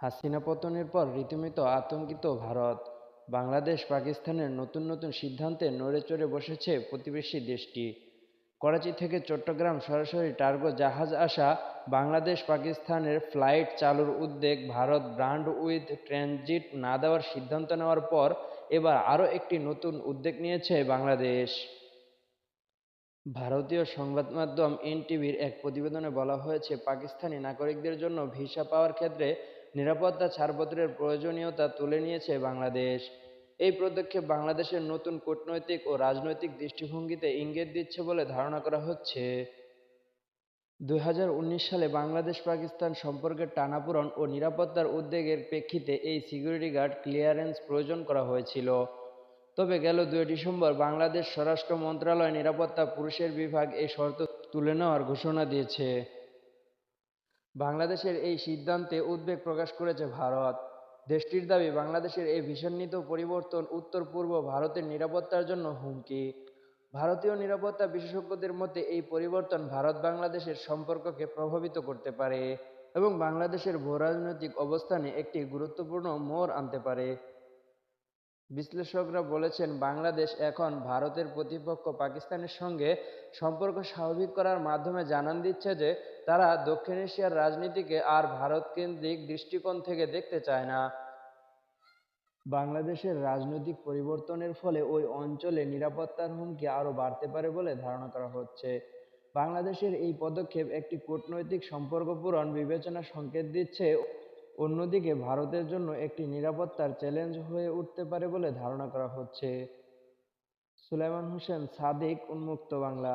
হাসিনা পতনের পর রীতিমতো আতঙ্কিত ভারত। বাংলাদেশ, পাকিস্তানের নতুন নতুন সিদ্ধান্তে নড়ে চড়ে বসেছে প্রতিবেশী দেশটি। করাচি থেকে চট্টগ্রাম সরাসরি টার্গো জাহাজ আসা বাংলাদেশ, পাকিস্তানের ফ্লাইট চালুর উদ্যোগ ভারত ব্র্যান্ড উইথ ট্রানজিট না দেওয়ার সিদ্ধান্ত নেওয়ার পর এবার আরও একটি নতুন উদ্যোগ নিয়েছে বাংলাদেশ। ভারতীয় সংবাদ মাধ্যম এনটিভির এক প্রতিবেদনে বলা হয়েছে, পাকিস্তানি নাগরিকদের জন্য ভিসা পাওয়ার ক্ষেত্রে নিরাপত্তা ছাড়পত্রের প্রয়োজনীয়তা তুলে নিয়েছে বাংলাদেশ। এই পদক্ষেপ বাংলাদেশের নতুন কূটনৈতিক ও রাজনৈতিক দৃষ্টিভঙ্গিতে ইঙ্গিত দিচ্ছে বলে ধারণা করা হচ্ছে। দুই হাজার উনিশ সালে বাংলাদেশ পাকিস্তান সম্পর্কের টানাপোড়েন ও নিরাপত্তার উদ্বেগের প্রেক্ষিতে এই সিকিউরিটি গার্ড ক্লিয়ারেন্স প্রয়োজন করা হয়েছিল। তবে গেল দুই ডিসেম্বর বাংলাদেশ স্বরাষ্ট্র মন্ত্রণালয় নিরাপত্তা পুরুষের বিভাগ এই শর্ত তুলে নেওয়ার ঘোষণা দিয়েছে। বাংলাদেশের এই সিদ্ধান্তে উদ্বেগ প্রকাশ করেছে ভারত। দেশটির দাবি, বাংলাদেশের এই ভীষণিত পরিবর্তন উত্তর পূর্ব ভারতের নিরাপত্তার জন্য হুমকি। ভারতীয় নিরাপত্তা বিশেষজ্ঞদের মতে, এই পরিবর্তন ভারত বাংলাদেশের সম্পর্ককে প্রভাবিত করতে পারে এবং বাংলাদেশের ভূরাজনৈতিক অবস্থানে একটি গুরুত্বপূর্ণ মোড় আনতে পারে। বিশ্লেষকরা বলেছেন, বাংলাদেশ এখন ভারতের প্রতিপক্ষ পাকিস্তানের সঙ্গে সম্পর্ক স্বাভাবিক করার মাধ্যমে জানান দিচ্ছে যে, তারা দক্ষিণ এশিয়ার রাজনীতিকে আর ভারতকেন্দ্রিক দৃষ্টিকোণ থেকে দেখতে চায় না। বাংলাদেশের রাজনৈতিক পরিবর্তনের ফলে ওই অঞ্চলে নিরাপত্তার হুমকি আরও বাড়তে পারে বলে ধারণা করা হচ্ছে। বাংলাদেশের এই পদক্ষেপ একটি কূটনৈতিক সম্পর্ক পূরণ বিবেচনা সংকেত দিচ্ছে অন্যদিকে ভারতের জন্য একটি নিরাপত্তার চ্যালেঞ্জ হয়ে উঠতে পারে বলে ধারণা করা হচ্ছে। সুলাইমান হোসেন সাদিক, উন্মুক্ত বাংলা।